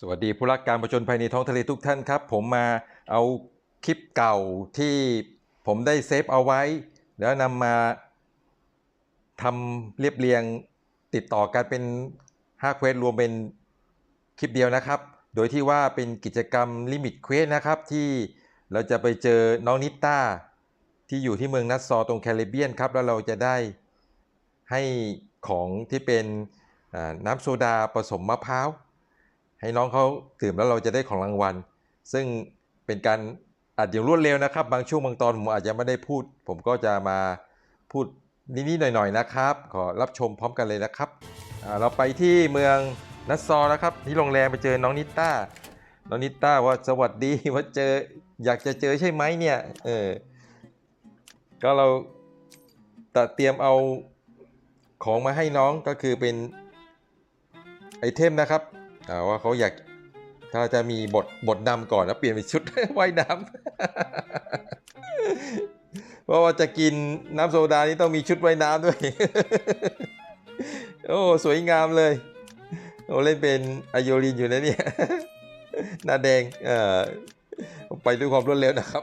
สวัสดีผู้รักการประจนภัยในท้องทะเลทุกท่านครับ ผมมาเอาคลิปเก่าที่ผมได้เซฟเอาไว้ แล้วนำมาทำเรียบเรียงติดต่อกันเป็น5เควสรวมเป็นคลิปเดียวนะครับ โดยที่ว่าเป็นกิจกรรมลิมิตเควสนะครับ ที่เราจะไปเจอน้องนิต้าที่อยู่ที่เมืองนัสซอตรงแคริบเบียนครับ แล้วเราจะได้ให้ของที่เป็นน้ำโซดาผสมมะพร้าว ให้น้องเขาดื่มแล้วเราจะได้ของรางวัล ซึ่งเป็นการอัดอย่างรวดเร็วนะครับ บางช่วงบางตอนผมอาจจะไม่ได้พูด ผมก็จะมาพูดนิดๆหน่อยๆนะครับ ขอรับชมพร้อมกันเลยนะครับ เราไปที่เมืองนัสซอนะครับที่โรงแรมไปเจอน้องนิต้า น้องนิต้าว่าสวัสดีว่าเจออยากจะเจอใช่ไหมเนี่ยเออก็เราตเตรียมเอาของมาให้น้องก็คือเป็นไอเทมนะครับ ว่าเขาอยากถ้าจะมีบทบทนำก่อนแล้วเปลี่ยนเป็นชุดว่ายน้ำเพราะว่าจะกินน้ำโซดานี่ต้องมีชุดว่ายน้ำด้วย โอ้สวยงามเลยโอ้เล่นเป็นอาโยรินอยู่นะเนี่ยหน้าแดงเอ่อไปด้วยความรวดเร็วนะครับ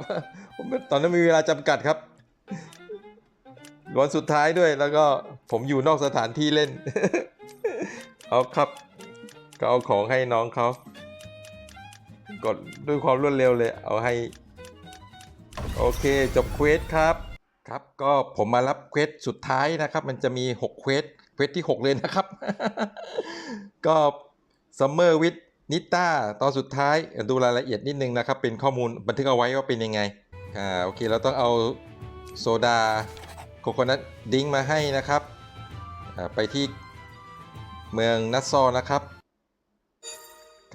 ผมตอนนั้นมีเวลาจำกัดครับ วันสุดท้ายด้วยแล้วก็ผมอยู่นอกสถานที่เล่น เอาครับ ก็เอาของให้น้องเขากดด้วยความรวดเร็วเลย เอาให้ โอเคจบเควสครับครับ ก็ผมมารับเควสสุดท้ายนะครับ มันจะมี 6 เควสเควสที่ 6 เลยนะครับ ก็ซัมเมอร์วิดนิต้าตอนสุดท้ายดูรายละเอียดนิดนึงนะครับ เป็นข้อมูลบันทึกเอาไว้ว่าเป็นยังไงอ่าโอเคเราต้องเอาโซดาโคโคนัทดิ้งมาให้นะครับอ่าไปที่เมืองนัสซอนะครับ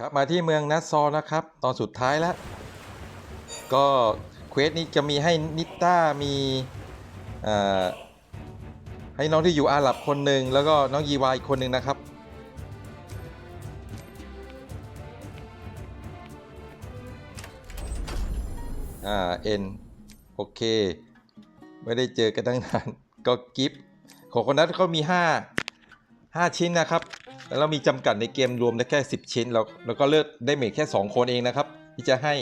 ครับมาที่เมืองนัสซอนะครับ ตอนสุดท้ายแล้ว ก็เควสนี้จะมีให้นิต้ามีให้น้องที่อยู่อาหรับคนหนึ่งแล้วก็น้องยีวาอีกคนหนึ่งนะครับ อ่าเอ็นโอเค ไม่ได้เจอกันตั้งนาน ก็กิฟต์ของคนนั้นเขามี 5 5 ชิ้นนะครับ แล้วเรามีจำกัดในเกมรวมได้แค่ 10 ชิ้นเราเราก็เลือกได้เมทแค่ 2 คนเองนะครับ ที่จะให้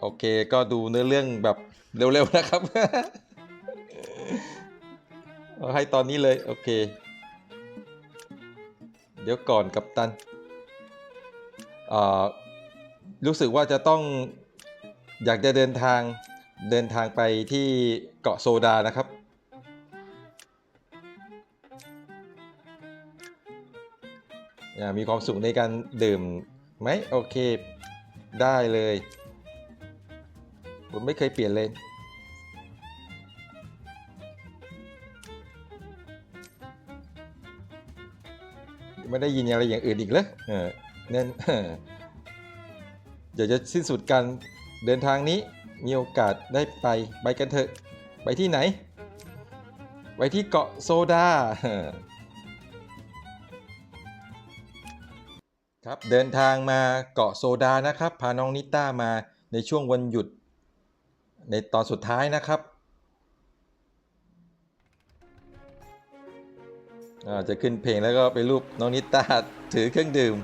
โอเคก็ดูเนื้อเรื่องแบบเร็วๆนะครับให้ตอนนี้เลย โอเค เดี๋ยวก่อนกับตันอ่ารู้สึกว่าจะต้องอยากจะเดินทางเดินทางไปที่เกาะโซดานะครับ มีความสุขในการดื่มไหมโอเค ได้เลย ผมไม่เคยเปลี่ยนเลยไม่ได้ยินอะไรอย่างอื่นอีกเลยเออเน้นอยากจะสิ้นสุดการเดินทางนี้มีโอกาสได้ไปไปกันเถอะ ไปที่ไหน ไปที่เกาะโซดาครับเดินทางมาเกาะโซดานะครับ พาน้องนิต้ามาในช่วงวันหยุด ในตอนสุดท้ายนะครับจะขึ้นเพลงแล้วก็ไปรูปน้องนิต้าถือเครื่องดื่ม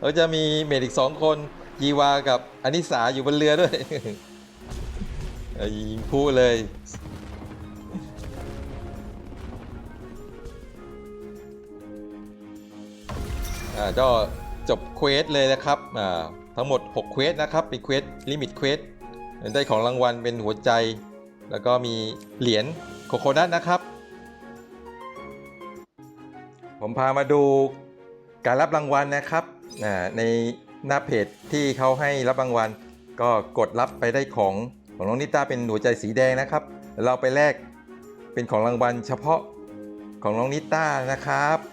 แล้วจะมีเมดอีกสองคนยีวากับอนิสาอยู่บนเรือด้วยยิงพูเลย อ่าก็จบเควสเลยนะครับอ่าทั้งหมด 6 เควสนะครับเป็นเควสลิมิตเควสได้ของรางวัลเป็นหัวใจ แล้วก็มีเหรียญโคโคนัทนะครับ ผมพามาดูการรับรางวัลนะครับในหน้าเพจที่เขาให้รับรางวัล ก็กดรับไปได้ของของน้องนิต้าเป็นหัวใจสีแดงนะครับ เราไปแลกเป็นของรางวัลเฉพาะของน้องนิต้านะครับ